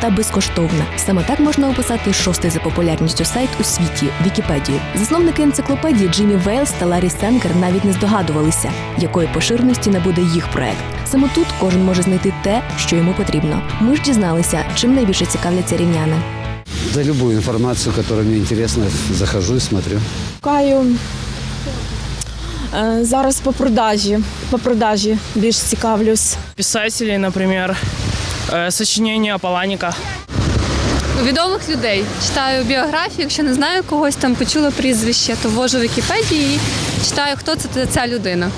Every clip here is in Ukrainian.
та безкоштовна. Саме так можна описати шостий за популярністю сайт у світі Вікіпедію. Засновники енциклопедії Джиммі Вейлс та Ларі Сенкер навіть не здогадувалися, якої поширеності набуде їх проект. Саме тут кожен може знайти те, що йому потрібно. Ми ж дізналися, чим найбільше цікавляться рівняни. За любую информацию, которая мне интересна, захожу и смотрю. Шукаю е, зараз по продажі. По продажі більш цікавлюсь. писателей, например, э, сочинения Паланика. відомих людей. Читаю біографію, якщо не знаю когось там, почула прізвище, то ввожу в Вікіпедії і читаю, хто це ця людина.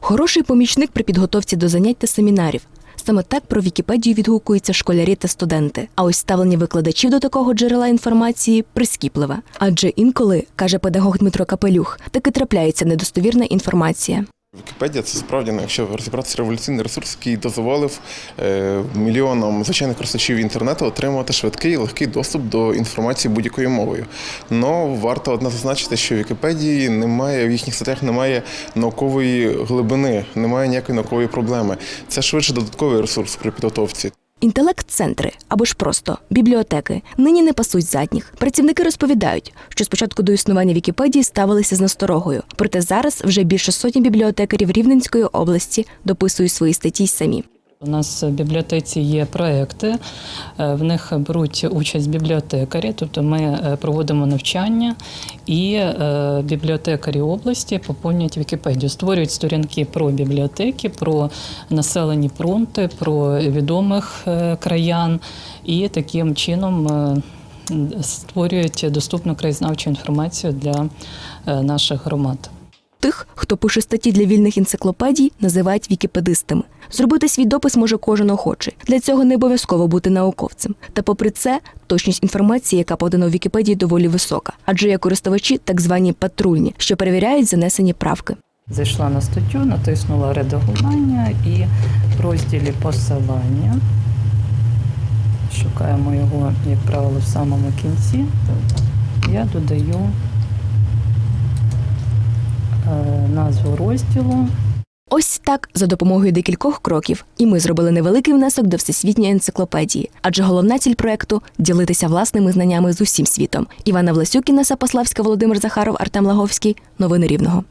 Хороший помічник при підготовці до занять та семінарів. Саме так про Вікіпедію відгукуються школярі та студенти. А ось ставлення викладачів до такого джерела інформації прискіпливе. Адже інколи, каже педагог Дмитро Капелюх, таки трапляється недостовірна інформація. Вікіпедія це справді, ну, якщо розібратися, революційний ресурс, який дозволив е, мільйонам звичайних користувачів інтернету отримувати швидкий і легкий доступ до інформації будь-якою мовою. Но варто одне зазначити, що в Вікіпедії немає в їхніх статтях немає наукової глибини, немає ніякої наукової проблеми. Це швидше додатковий ресурс при підготовці. Інтелект-центри або ж просто бібліотеки нині не пасуть задніх. Працівники розповідають, що спочатку до існування Вікіпедії ставилися з насторогою. Проте зараз вже більше сотні бібліотекарів Рівненської області дописують свої статті й самі. У нас в бібліотеці є проекти, е, в них беруть участь бібліотекарі, тобто ми е, проводимо навчання, і е, бібліотекарі області поповнюють Вікіпедію, створюють сторінки про бібліотеки, про населені пункти, про відомих краян, і таким чином створюють доступну краєзнавчу інформацію для наших громад. Хто пише статті для вільних енциклопедій, називають вікіпедистами. Зробити свій допис може кожен охочий. Для цього не обов'язково бути науковцем. Та попри це, точність інформації, яка подана у Вікіпедії, доволі висока, адже є користувачі так звані патрульні, що перевіряють занесені правки. Зайшла на статтю, натиснула редагування і в розділі посилання. Шукаємо його, як правило, в самому кінці. Я додаю назву розділу. Ось так, за допомогою декількох кроків, і ми зробили невеликий внесок до всесвітньої енциклопедії. Адже головна ціль проекту ділитися власними знаннями з усім світом. Івана Власюк, Інна Сапославська, Володимир Захаров, Артем Лаговський. Новини Рівного.